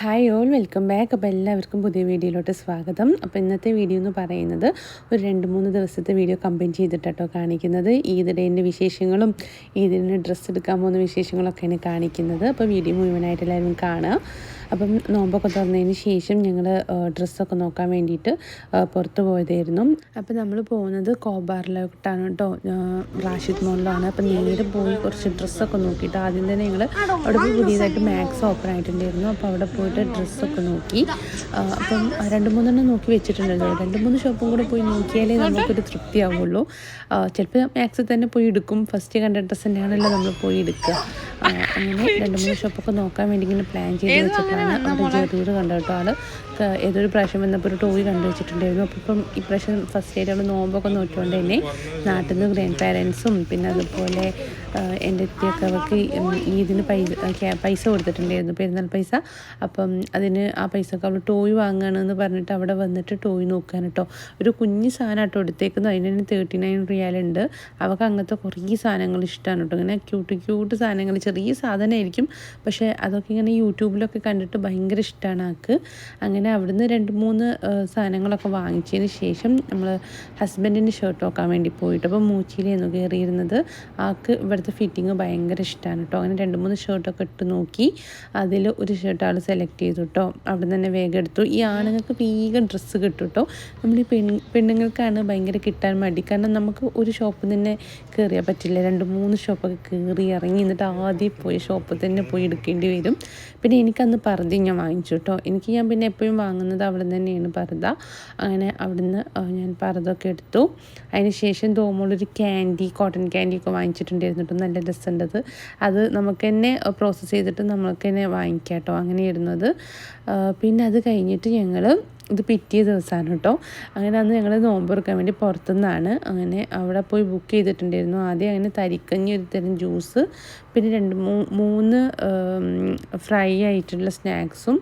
Hi all welcome back അപ്പോൾ എല്ലാവർക്കും പുതിയ വീഡിയോയിലോട്ട് സ്വാഗതം. അപ്പോൾ ഇന്നത്തെ വീഡിയോ എന്ന് പറയുന്നത് ഒരു രണ്ട് മൂന്ന് ദിവസത്തെ വീഡിയോ കമ്പൈൻ ചെയ്തിട്ടോ കാണിക്കുന്നത്. ഈദ് ഡേന്റെ വിശേഷങ്ങളും ഈദിന് ഡ്രസ്സ് എടുക്കാൻ പോകുന്ന വിശേഷങ്ങളൊക്കെയാണ് കാണിക്കുന്നത്. അപ്പോൾ വീഡിയോ മുഴുവനായിട്ട് എല്ലാവരും കാണുക. അപ്പം നോമ്പൊക്കെ തുറന്നതിന് ശേഷം ഞങ്ങൾ ഡ്രസ്സൊക്കെ നോക്കാൻ വേണ്ടിയിട്ട് പുറത്ത് പോയതായിരുന്നു. അപ്പം നമ്മൾ പോകുന്നത് കോബാറിലോട്ടാണ് കേട്ടോ. റാഷിദ് മോളിലാണ്. അപ്പം നേരെ പോയി കുറച്ച് ഡ്രസ്സൊക്കെ നോക്കിയിട്ട് ആദ്യം തന്നെ ഞങ്ങൾ അവിടെ പോയി പുതിയതായിട്ട് മാക്സ് ഓപ്പൺ ആയിട്ടുണ്ടായിരുന്നു. അപ്പോൾ അവിടെ പോയിട്ട് ഡ്രസ്സൊക്കെ നോക്കി. അപ്പം രണ്ട് മൂന്നെണ്ണം നോക്കി വെച്ചിട്ടുണ്ടല്ലോ. രണ്ട് മൂന്ന് ഷോപ്പും കൂടെ പോയി നോക്കിയാലേ നമുക്കൊരു തൃപ്തിയാവുള്ളൂ. ചിലപ്പോൾ മാക്സിൽ തന്നെ പോയി എടുക്കും. ഫസ്റ്റ് കണ്ട ഡ്രസ്സ് തന്നെയാണല്ലോ നമ്മൾ പോയി എടുക്കുക. അങ്ങനെ രണ്ട് മൂന്ന് ഷോപ്പൊക്കെ നോക്കാൻ വേണ്ടി ഇങ്ങനെ പ്ലാൻ ചെയ്ത് വെച്ചിട്ടാണ് അവിടെ ജെറീർ കണ്ടു കേട്ടോ. ആൾ ക- ഏതൊരു പ്രാവശ്യം വന്നപ്പോൾ ഒരു ടോയ് കണ്ടു വെച്ചിട്ടുണ്ടായിരുന്നു. അപ്പോൾ ഇപ്പം ഇപ്രാവശ്യം ഫസ്റ്റ് ആയിട്ട് അവൾ നോമ്പൊക്കെ നോക്കിക്കൊണ്ട് തന്നെ നാട്ടിൽ നിന്ന് ഗ്രാൻഡ് പാരൻസും പിന്നെ അതുപോലെ എന്റെ എത്തിയൊക്കെ അവർക്ക് ഈദിന് പൈസ പൈസ കൊടുത്തിട്ടുണ്ടായിരുന്നു പെരുന്നാൾ പൈസ. അപ്പം അതിന് ആ പൈസ ഒക്കെ അവൾ ടോയ് വാങ്ങുകയാണെന്ന് പറഞ്ഞിട്ട് അവിടെ വന്നിട്ട് ടോയ് നോക്കാൻ കേട്ടോ. ഒരു കുഞ്ഞ് സാധനം കേട്ടോ എടുത്തേക്കുന്നു അതിന് തന്നെ തേർട്ടി നയൻ റിയാലുണ്ട് അവൾക്ക് അങ്ങനത്തെ കുറേ സാധനങ്ങൾ ഇഷ്ടമാണ് കേട്ടോ. ഇങ്ങനെ ക്യൂട്ട് ക്യൂട്ട് സാധനങ്ങൾ ചെറിയ സാധനമായിരിക്കും. പക്ഷേ അതൊക്കെ ഇങ്ങനെ യൂട്യൂബിലൊക്കെ കണ്ടിട്ട് ഭയങ്കര ഇഷ്ടമാണ് ആൾക്ക്. അങ്ങനെ അവിടുന്ന് രണ്ട് മൂന്ന് സാധനങ്ങളൊക്കെ വാങ്ങിച്ചതിന് ശേഷം നമ്മൾ ഹസ്ബൻഡിന്റെ ഷർട്ട് നോക്കാൻ വേണ്ടി പോയിട്ട് അപ്പോൾ മൂച്ചിയിലായിരുന്നു കയറിയിരുന്നത് ആൾക്ക് ഇവിടുത്തെ ഫിറ്റിങ് ഭയങ്കര ഇഷ്ടമാണ് കേട്ടോ അങ്ങനെ രണ്ട് മൂന്ന് ഷർട്ടൊക്കെ ഇട്ട് നോക്കി അതിൽ ഒരു ഷർട്ട് ആൾ സെലക്ട് ചെയ്തു കേട്ടോ അവിടെ നിന്ന് തന്നെ വേഗം എടുത്തു. ഈ ആണുങ്ങൾക്ക് വേഗം ഡ്രസ്സ് കിട്ടും കേട്ടോ നമ്മൾ ഈ പെൺ പെണ്ണുങ്ങൾക്കാണ് ഭയങ്കര കിട്ടാൻ മടി. കാരണം നമുക്ക് ഒരു ഷോപ്പിൽ തന്നെ കയറിയാൽ പറ്റില്ല. രണ്ട് മൂന്ന് ഷോപ്പൊക്കെ കയറി ഇറങ്ങി എന്നിട്ട് ആദ്യം പോയി ഷോപ്പിൽ തന്നെ പോയി എടുക്കേണ്ടി വരും. പിന്നെ എനിക്കന്ന് പറഞ്ഞ് ഞാൻ വാങ്ങിച്ചു കേട്ടോ എനിക്ക് ഞാൻ പിന്നെ എപ്പോഴും വാങ്ങുന്നത് അവിടെ തന്നെയാണ് പർദ്ദ. അങ്ങനെ അവിടുന്ന് ഞാൻ പർദ്ദൊക്കെ എടുത്തു. അതിന് ശേഷം തോമുള്ളൊരു ക്യാൻഡി കോട്ടൺ ക്യാൻഡി ഒക്കെ വാങ്ങിച്ചിട്ടുണ്ടായിരുന്നു കേട്ടോ. നല്ല രസമുണ്ടത് അത്. നമുക്ക് തന്നെ പ്രോസസ്സ് ചെയ്തിട്ട് നമുക്ക് തന്നെ വാങ്ങിക്കാം കേട്ടോ. അങ്ങനെയായിരുന്നു അത് പിന്നെ അത് കഴിഞ്ഞിട്ട് ഞങ്ങൾ ഇത് പിറ്റേ ദിവസമാണ് കേട്ടോ. അങ്ങനെ അന്ന് ഞങ്ങൾ നോമ്പ് തുറക്കാൻ വേണ്ടി പുറത്തുനിന്നാണ്. അങ്ങനെ അവിടെ പോയി ബുക്ക് ചെയ്തിട്ടുണ്ടായിരുന്നു. ആദ്യം അങ്ങനെ തരിക്കഞ്ഞി ഒരു തരം ജ്യൂസ് പിന്നെ രണ്ട് മൂന്ന് ഫ്രൈ ആയിട്ടുള്ള സ്നാക്സും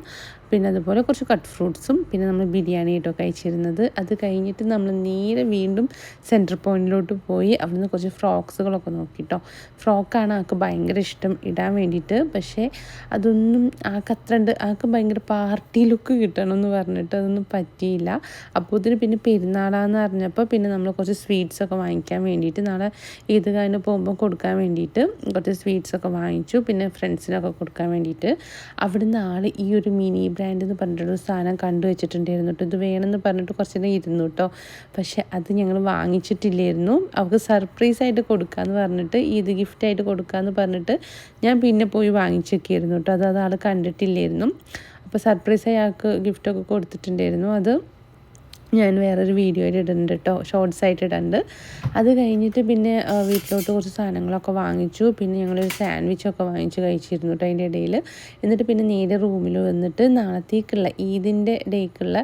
പിന്നെ അതുപോലെ കുറച്ച് കട്ട് ഫ്രൂട്ട്സും പിന്നെ നമ്മൾ ബിരിയാണി കേട്ടോ കഴിച്ചിരുന്നത് അത് കഴിഞ്ഞിട്ട് നമ്മൾ നേരെ വീണ്ടും സെന്റർ പോയിന്റിലോട്ട് പോയി അവിടുന്ന് കുറച്ച് ഫ്രോക്സുകളൊക്കെ നോക്കിട്ടോ. ഫ്രോക്കാണ് ആൾക്ക് ഭയങ്കര ഇഷ്ടം ഇടാൻ വേണ്ടിയിട്ട്. പക്ഷേ അതൊന്നും ആൾക്ക് അത്ര ഉണ്ട് ആൾക്ക് ഭയങ്കര പാർട്ടി ലുക്ക് കിട്ടണം എന്ന് പറഞ്ഞിട്ട് അതൊന്നും പറ്റിയില്ല. അപ്പോൾ ഇതിന് പിന്നെ പെരുന്നാളാന്ന് അറിഞ്ഞപ്പോൾ പിന്നെ നമ്മൾ കുറച്ച് സ്വീറ്റ്സ് ഒക്കെ വാങ്ങിക്കാൻ വേണ്ടിയിട്ട് നാളെ ഈദ് കഴിഞ്ഞ് പോകുമ്പോൾ കൊടുക്കാൻ വേണ്ടിയിട്ട് കുറച്ച് സ്വീറ്റ്സ് ഒക്കെ വാങ്ങിച്ചു. പിന്നെ ഫ്രണ്ട്സിനൊക്കെ കൊടുക്കാൻ വേണ്ടിയിട്ട് അവിടുന്ന് ആൾ ഈ ഒരു മിനി ബ്രാൻഡ് എന്ന് പറഞ്ഞിട്ടൊരു സാധനം കണ്ടു വെച്ചിട്ടുണ്ടായിരുന്നു കേട്ടോ. ഇത് വേണമെന്ന് പറഞ്ഞിട്ട് കുറച്ച് നേരം ഇരുന്നു കേട്ടോ. പക്ഷെ അത് ഞങ്ങൾ വാങ്ങിച്ചിട്ടില്ലായിരുന്നു. അവർക്ക് സർപ്രൈസ് ആയിട്ട് കൊടുക്കാമെന്ന് പറഞ്ഞിട്ട് ഇത് ഗിഫ്റ്റായിട്ട് കൊടുക്കാമെന്ന് പറഞ്ഞിട്ട് ഞാൻ പിന്നെ പോയി വാങ്ങിച്ചൊക്കെയായിരുന്നു കേട്ടോ. അത് അത് ആൾ കണ്ടിട്ടില്ലായിരുന്നു. അപ്പോൾ സർപ്രൈസായി അയാൾക്ക് ഗിഫ്റ്റൊക്കെ കൊടുത്തിട്ടുണ്ടായിരുന്നു അത്. ഞാൻ വേറൊരു വീഡിയോയിൽ ഇടുന്നുണ്ട് കേട്ടോ ഷോർട്സ് ആയിട്ട് ഇടുന്നുണ്ട് അത് കഴിഞ്ഞിട്ട് പിന്നെ വീട്ടിലോട്ട് കുറച്ച് സാധനങ്ങളൊക്കെ വാങ്ങിച്ചു. പിന്നെ ഞങ്ങളൊരു സാൻഡ്വിച്ചൊക്കെ വാങ്ങിച്ച് കഴിച്ചിരുന്നു കേട്ടോ അതിന്റെ ഇടയിൽ എന്നിട്ട് പിന്നെ നേരെ റൂമിൽ വന്നിട്ട് നാളത്തേക്കുള്ള ഈദിന്റെ ഡേക്കുള്ള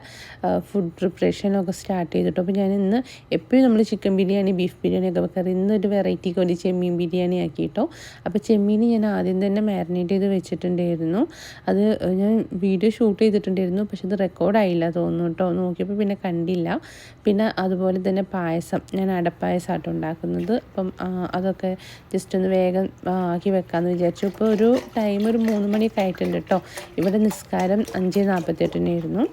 ഫുഡ് പ്രിപ്പറേഷനൊക്കെ സ്റ്റാർട്ട് ചെയ്തിട്ടു അപ്പോൾ ഞാൻ ഇന്ന് എപ്പോഴും നമ്മൾ ചിക്കൻ ബിരിയാണി ബീഫ് ബിരിയാണി ഒക്കെ വെക്കാറ്. ഇന്നൊരു വെറൈറ്റിക്ക് വേണ്ടി ചെമ്മീൻ ബിരിയാണി ആക്കിയിട്ടോ അപ്പോൾ ചെമ്മീൻ ഞാൻ ആദ്യം തന്നെ മാരിനേറ്റ് ചെയ്ത് വെച്ചിട്ടുണ്ടായിരുന്നു. അത് ഞാൻ വീഡിയോ ഷൂട്ട് ചെയ്തിട്ടുണ്ടായിരുന്നു. പക്ഷെ ഇത് റെക്കോർഡായില്ല തോന്നുന്നു കേട്ടോ നോക്കിയപ്പോൾ പിന്നെ കണ്ടില്ല. പിന്നെ അതുപോലെ തന്നെ പായസം. ഞാൻ അടപ്പായസമായിട്ട് ഉണ്ടാക്കുന്നത്. അപ്പം അതൊക്കെ ജസ്റ്റ് ഒന്ന് വേഗം ആക്കി വെക്കാമെന്ന് വിചാരിച്ചു. ഇപ്പോൾ ഒരു ടൈം ഒരു മൂന്ന് മണിയൊക്കെ ആയിട്ടുണ്ട് കേട്ടോ ഇവിടെ നിസ്കാരം അഞ്ച് നാൽപ്പത്തെട്ടിനായിരുന്നു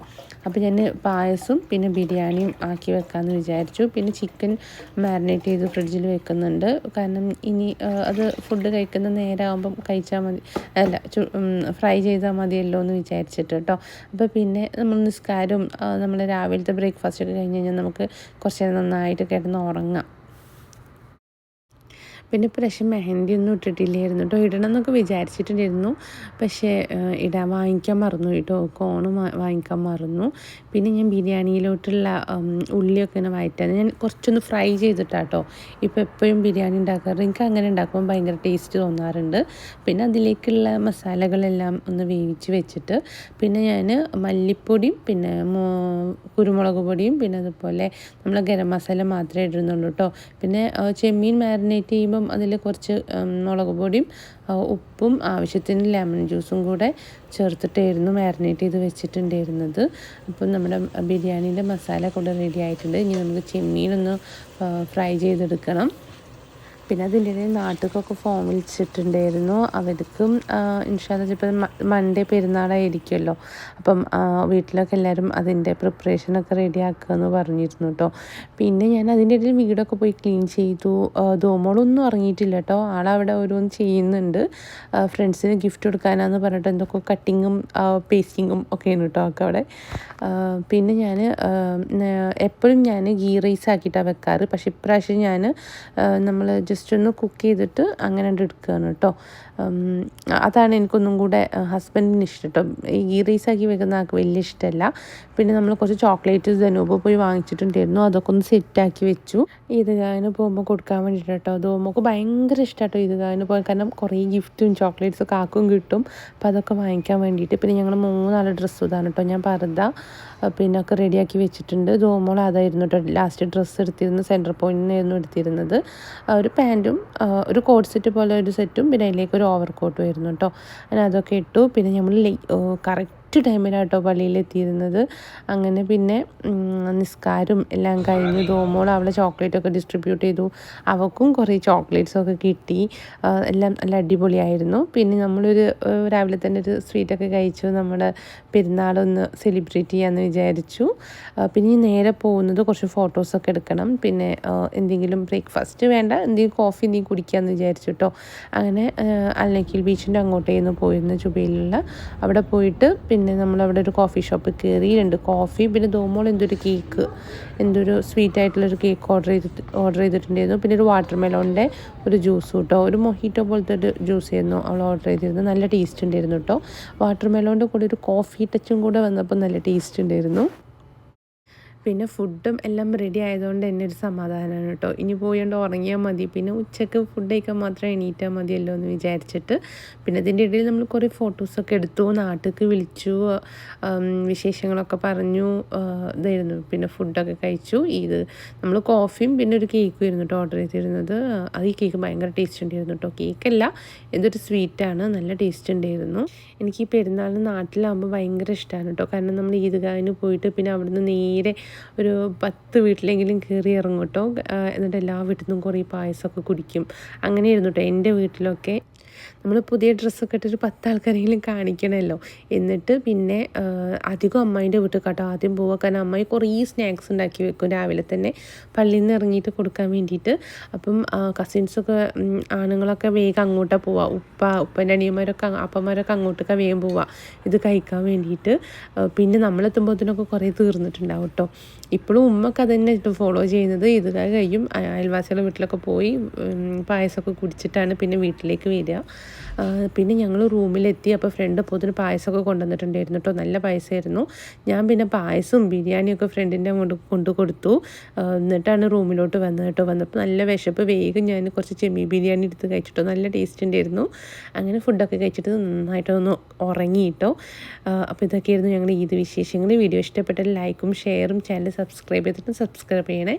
അപ്പോൾ ഞാൻ പായസം പിന്നെ ബിരിയാണിയും ആക്കി വെക്കാമെന്ന് വിചാരിച്ചു. പിന്നെ ചിക്കൻ മാരിനേറ്റ് ചെയ്ത് ഫ്രിഡ്ജിൽ വെക്കുന്നുണ്ട്. കാരണം ഇനി അത് ഫുഡ് കഴിക്കുന്ന നേരമാകുമ്പം കഴിച്ചാൽ മതി. അല്ല ഫ്രൈ ചെയ്താൽ മതിയല്ലോ എന്ന് വിചാരിച്ചിട്ട് കേട്ടോ അപ്പോൾ പിന്നെ നമ്മൾ നിസ്കാരവും നമ്മൾ രാവിലത്തെ ബ്രേക്ക്ഫാസ്റ്റ് ഒക്കെ കഴിഞ്ഞ് കഴിഞ്ഞാൽ നമുക്ക് കുറച്ച് നന്നായിട്ട് കിടന്ന് ഉറങ്ങാം. പിന്നെ പ്രാവശ്യം മെഹന്തി ഒന്നും ഇട്ടിട്ടില്ലായിരുന്നു കേട്ടോ ഇടണം എന്നൊക്കെ വിചാരിച്ചിട്ടുണ്ടായിരുന്നു. പക്ഷേ ഇടാൻ വാങ്ങിക്കാൻ മറന്നു കേട്ടോ കോണ് വാങ്ങിക്കാൻ മറന്നു. പിന്നെ ഞാൻ ബിരിയാണിയിലോട്ടുള്ള ഉള്ളിയൊക്കെ ഇങ്ങനെ വഴറ്റാൻ ഞാൻ കുറച്ചൊന്ന് ഫ്രൈ ചെയ്തിട്ടാട്ടോ. ഇപ്പോൾ എപ്പോഴും ബിരിയാണി ഉണ്ടാക്കാറ് എനിക്ക് അങ്ങനെ ഉണ്ടാക്കുമ്പോൾ ഭയങ്കര ടേസ്റ്റ് തോന്നാറുണ്ട്. പിന്നെ അതിലേക്കുള്ള മസാലകളെല്ലാം ഒന്ന് വേവിച്ച് വെച്ചിട്ട് പിന്നെ ഞാൻ മല്ലിപ്പൊടിയും പിന്നെ കുരുമുളക് പൊടിയും പിന്നെ അതുപോലെ നമ്മൾ ഗരം മസാല മാത്രമേ ഇടുന്നുള്ളൂ കേട്ടോ പിന്നെ ചെമ്മീൻ മാരിനേറ്റ് ചെയ്യുമ്പം അതിൽ കുറച്ച് മുളക് പൊടിയും ഉപ്പും ആവശ്യത്തിന് ലെമൺ ജ്യൂസും കൂടെ ചേർത്തിട്ടായിരുന്നു മാരിനേറ്റ് ചെയ്ത് വെച്ചിട്ടുണ്ടായിരുന്നത്. അപ്പം നമ്മുടെ ബിരിയാണീന്റെ മസാല കൂടെ റെഡി ആയിട്ടുണ്ട്. ഇനി നമുക്ക് ചെമ്മീനൊന്ന് ഫ്രൈ ചെയ്തെടുക്കണം. പിന്നെ അതിന്റെ ഇടയിൽ നാട്ടിലൊക്കെ ഫോം വിളിച്ചിട്ടുണ്ടായിരുന്നു. അവർക്കും ഇൻഷാല്ല ചിലപ്പോൾ മൺഡേ പെരുന്നാളായിരിക്കുമല്ലോ അപ്പം വീട്ടിലൊക്കെ എല്ലാവരും അതിന്റെ പ്രിപ്പറേഷനൊക്കെ റെഡി ആക്കുക പറഞ്ഞിരുന്നു കേട്ടോ പിന്നെ ഞാൻ അതിന്റെ ഇടയിൽ വീടൊക്കെ പോയി ക്ലീൻ ചെയ്തു. ദോമോളൊന്നും ഇറങ്ങിയിട്ടില്ല കേട്ടോ ആളവിടെ ഓരോന്ന് ചെയ്യുന്നുണ്ട്. ഫ്രണ്ട്സിന് ഗിഫ്റ്റ് കൊടുക്കാനാന്ന് പറഞ്ഞിട്ട് എന്തൊക്കെ കട്ടിങ്ങും പേസ്റ്റിങ്ങും ഒക്കെയാണ് കേട്ടോ ഒക്കെ അവിടെ. പിന്നെ ഞാൻ എപ്പോഴും ഞാൻ ഗീ റൈസ് ആക്കിയിട്ടാണ് വെക്കാറ്. പക്ഷേ ഇപ്രാവശ്യം ഞാൻ നമ്മൾ ജസ്റ്റ് ഒന്ന് കുക്ക് ചെയ്തിട്ട് അങ്ങനെ എടുക്കുകയാണ് കേട്ടോ. അതാണ് എനിക്കൊന്നും കൂടെ ഹസ്ബൻഡിന് ഇഷ്ടം കേട്ടോ. ഈ ഗീ റൈസ് ആക്കി വെക്കുന്ന ആൾക്ക് വലിയ ഇഷ്ടമല്ല. പിന്നെ നമ്മൾ കുറച്ച് ചോക്ലേറ്റ് ധനൂപ് പോയി വാങ്ങിച്ചിട്ടുണ്ടായിരുന്നു. അതൊക്കെ ഒന്ന് സെറ്റാക്കി വെച്ചു. ഈദ്ഗാഹിന് പോകുമ്പോൾ കൊടുക്കാൻ വേണ്ടിയിട്ട് കേട്ടോ. അത് നമുക്ക് ഭയങ്കര ഇഷ്ടം കേട്ടോ ഈദ്ഗാഹിന് പോയി. കാരണം കുറേ ഗിഫ്റ്റും ചോക്ലേറ്റ്സും കാക്കും കിട്ടും. അപ്പം അതൊക്കെ വാങ്ങിക്കാൻ വേണ്ടിയിട്ട്. പിന്നെ ഞങ്ങൾ മൂന്നാൽ ഡ്രസ്സ് ഇതാണ് കേട്ടോ. ഞാൻ പറഞ്ഞ പിന്നെ ഒക്കെ റെഡിയാക്കി വെച്ചിട്ടുണ്ട്. ധോമോൾ അതായിരുന്നു കേട്ടോ ലാസ്റ്റ് ഡ്രസ്സ് എടുത്തിരുന്നത്. സെന്റർ പോയിന്റിനായിരുന്നു എടുത്തിരുന്നത്. ഒരു പാന്റും ഒരു കോട്ട് സെറ്റ് പോലെ ഒരു സെറ്റും പിന്നെ അതിലേക്ക് ഒരു ഓവർ കോട്ട് വരുന്നു കേട്ടോ അങ്ങനെ അതൊക്കെ ഇട്ടു. പിന്നെ നമ്മൾ കറക്റ്റ് കറക്റ്റ് ടൈമിലാട്ടോ പള്ളിയിലെത്തിയിരുന്നത് അങ്ങനെ പിന്നെ നിസ്കാരം എല്ലാം കഴിഞ്ഞ് ദോമോൾ അവളെ ചോക്ലേറ്റൊക്കെ ഡിസ്ട്രിബ്യൂട്ട് ചെയ്തു. അവൾക്കും കുറേ ചോക്ലേറ്റ്സൊക്കെ കിട്ടി. എല്ലാം നല്ല അടിപൊളിയായിരുന്നു. പിന്നെ നമ്മളൊരു രാവിലെ തന്നെ ഒരു സ്വീറ്റൊക്കെ കഴിച്ചു. നമ്മുടെ പെരുന്നാളൊന്ന് സെലിബ്രേറ്റ് ചെയ്യാമെന്ന് വിചാരിച്ചു. പിന്നെ നേരെ പോകുന്നത് കുറച്ച് ഫോട്ടോസൊക്കെ എടുക്കണം. പിന്നെ എന്തെങ്കിലും ബ്രേക്ക്ഫാസ്റ്റ് വേണ്ട എന്തെങ്കിലും കോഫി എന്തെങ്കിലും കുടിക്കാമെന്ന് വിചാരിച്ചു കേട്ടോ അങ്ങനെ അല്ലെങ്കിൽ ബീച്ചിന്റെ അങ്ങോട്ടേന്ന് പോയിരുന്നു ചുബയിലുള്ള. അവിടെ പോയിട്ട് പിന്നെ പിന്നെ നമ്മളവിടെ ഒരു കോഫി ഷോപ്പിൽ കയറി രണ്ട് കോഫി പിന്നെ ദോമോൾ എന്തൊരു കേക്ക് എന്തൊരു സ്വീറ്റ് ആയിട്ടുള്ളൊരു കേക്ക് ഓർഡർ ചെയ്തിട്ട് ഓർഡർ ചെയ്തിട്ടുണ്ടായിരുന്നു. പിന്നെ ഒരു വാട്ടർ മെലോണിന്റെ ഒരു ജ്യൂസ് കേട്ടോ ഒരു മൊഹീറ്റോ പോലത്തെ ഒരു ജ്യൂസ് ആയിരുന്നു അവൾ ഓർഡർ ചെയ്തിരുന്നത്. നല്ല ടേസ്റ്റ് ഉണ്ടായിരുന്നു കേട്ടോ വാട്ടർ മെലോണിന്റെ കൂടെ ഒരു കോഫി ടച്ചും കൂടെ വന്നപ്പോൾ നല്ല ടേസ്റ്റ് ഉണ്ടായിരുന്നു. പിന്നെ ഫുഡും എല്ലാം റെഡി ആയതുകൊണ്ട് തന്നെ ഒരു സമാധാനമാണ് കേട്ടോ. ഇനി പോയോണ്ട് ഉറങ്ങിയാൽ മതി. പിന്നെ ഉച്ചയ്ക്ക് ഫുഡ് കഴിക്കാൻ മാത്രം എണീറ്റാൽ മതിയല്ലോ എന്ന് വിചാരിച്ചിട്ട്. പിന്നെ അതിന്റെ ഇടയിൽ നമ്മൾ കുറേ ഫോട്ടോസൊക്കെ എടുത്തു. നാട്ടിലേക്ക് വിളിച്ചു. വിശേഷങ്ങളൊക്കെ പറഞ്ഞു. ഇതായിരുന്നു. പിന്നെ ഫുഡൊക്കെ കഴിച്ചു. ഇത് നമ്മൾ കോഫിയും പിന്നെ ഒരു കേക്കും ഇരുന്നു കേട്ടോ ഓർഡർ ചെയ്തിരുന്നത്. അത് ഈ കേക്ക് ഭയങ്കര ടേസ്റ്റ് ഉണ്ടായിരുന്നു കേട്ടോ. കേക്കല്ല എന്തൊരു സ്വീറ്റാണ് നല്ല ടേസ്റ്റ് ഉണ്ടായിരുന്നു. എനിക്ക് ഈ പെരുന്നാളിന് നാട്ടിലാകുമ്പോൾ ഭയങ്കര ഇഷ്ടമാണ് കേട്ടോ. കാരണം നമ്മൾ ഈദ്ഗാഹിന് പോയിട്ട് പിന്നെ അവിടുന്ന് നേരെ ഒരു പത്ത് വീട്ടിലെങ്കിലും കയറി ഇറങ്ങും കേട്ടോ. എന്നിട്ട് എല്ലാ വീട്ടിൽ നിന്നും കുറേ പായസമൊക്കെ കുടിക്കും. അങ്ങനെയായിരുന്നു കേട്ടോ എന്റെ വീട്ടിലൊക്കെ നമ്മൾ പുതിയ ഡ്രസ്സൊക്കെ ഇട്ടൊരു പത്ത് ആൾക്കാരെങ്കിലും കാണിക്കണമല്ലോ എന്നിട്ട് പിന്നെ അധികം അമ്മായിന്റെ വീട്ടിൽ കേട്ടോ ആദ്യം പോവുക കാരണം അമ്മായി കുറേ സ്നാക്സ് ഉണ്ടാക്കി വെക്കും രാവിലെ തന്നെ. പള്ളിയിൽ നിന്ന് ഇറങ്ങിയിട്ട് കൊടുക്കാൻ വേണ്ടിയിട്ട്. അപ്പം കസിൻസൊക്കെ ആണുങ്ങളൊക്കെ വേഗം അങ്ങോട്ടാണ് പോവുക ഉപ്പ ഉപ്പന്റെ അനിയന്മാരൊക്കെ അപ്പന്മാരൊക്കെ അങ്ങോട്ടൊക്കെ വേഗം പോവുക ഇത് കഴിക്കാൻ വേണ്ടിയിട്ട്. പിന്നെ നമ്മളെത്തുമ്പോഴത്തേനൊക്കെ കുറേ തീർന്നിട്ടുണ്ടാവും കേട്ടോ ഇപ്പോഴും ഉമ്മക്ക് അത് തന്നെ ഫോളോ ചെയ്യുന്നത്. ഇത് കഴിയും അയൽവാസികളുടെ വീട്ടിലൊക്കെ പോയി പായസമൊക്കെ കുടിച്ചിട്ടാണ് പിന്നെ വീട്ടിലേക്ക് വരിക. പിന്നെ ഞങ്ങൾ റൂമിലെത്തി അപ്പോൾ ഫ്രണ്ട് അപ്പോൾ അതിന് പായസമൊക്കെ കൊണ്ടുവന്നിട്ടുണ്ടായിരുന്നു കേട്ടോ. നല്ല പായസമായിരുന്നു. ഞാൻ പിന്നെ പായസവും ബിരിയാണിയൊക്കെ ഫ്രണ്ടിന്റെ കൊണ്ട് കൊണ്ടു കൊടുത്തു. എന്നിട്ടാണ് റൂമിലോട്ട് വന്നത് കേട്ടോ. വന്നപ്പോൾ നല്ല വിശപ്പ്. വേഗം ഞാൻ കുറച്ച് ചെമ്മീൻ ബിരിയാണി എടുത്ത് കഴിച്ചിട്ടോ. നല്ല ടേസ്റ്റ് ഉണ്ടായിരുന്നു. അങ്ങനെ ഫുഡൊക്കെ കഴിച്ചിട്ട് നന്നായിട്ടൊന്ന് ഉറങ്ങിയിട്ടോ അപ്പോൾ ഇതൊക്കെയായിരുന്നു ഞങ്ങളുടെ ഈദ് വിശേഷങ്ങൾ വീഡിയോ ഇഷ്ടപ്പെട്ടാൽ ലൈക്കും ഷെയറും ചാനൽ സബ്സ്ക്രൈബ് ചെയ്തിട്ട് സബ്സ്ക്രൈബ് ചെയ്യണേ.